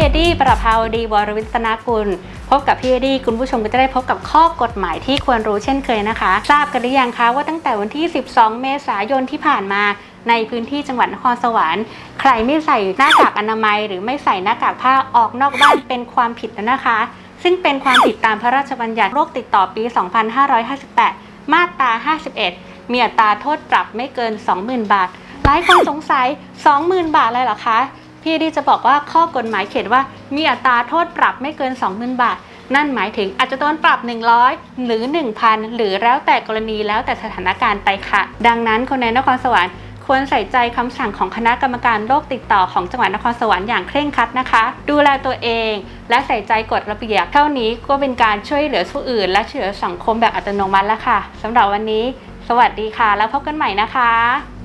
เอดี้ประภาวดีวรวิศนากุล พบกับพี่เอดี้คุณผู้ชมก็จะได้พบกับข้อกฎหมายที่ควรรู้เช่นเคยนะคะ ทราบกันหรือยังคะว่าตั้งแต่วันที่ 12 เมษายนที่ผ่านมาในพื้นที่จังหวัดนครสวรรค์ ใครไม่ใส่หน้ากากอนามัย หรือไม่ใส่หน้ากากผ้าออกนอกบ้านเป็นความผิดแล้วนะคะ ซึ่งเป็นความผิดตามพระราชบัญญัติโรคติดต่อปี 2558 มาตรา 51 มีอัตราโทษปรับไม่เกิน 20,000 บาท หลายคนสงสัย 20,000 บาทเลยเหรอคะ พี่ดีจะบอกว่าข้อกฎหมายเขียนว่า มีอัตราโทษปรับไม่เกิน 20,000 บาท นั่นหมายถึงอาจจะโดนปรับ 100 หรือ 1,000 หรือแล้วแต่กรณีแล้วแต่สถานการณ์ไปค่ะ ดังนั้นคนในนครสวรรค์ควรใส่ใจคำสั่งของคณะกรรมการโรคติดต่อของจังหวัดนครสวรรค์อย่างเคร่งครัดนะคะ ดูแลตัวเอง และใส่ใจกฎระเบียบเท่านี้ก็เป็นการช่วยเหลือผู้อื่น และช่วยเหลือสังคมแบบอัตโนมัติแล้วค่ะสำหรับวันนี้ สวัสดีค่ะ แล้วพบกันใหม่นะคะ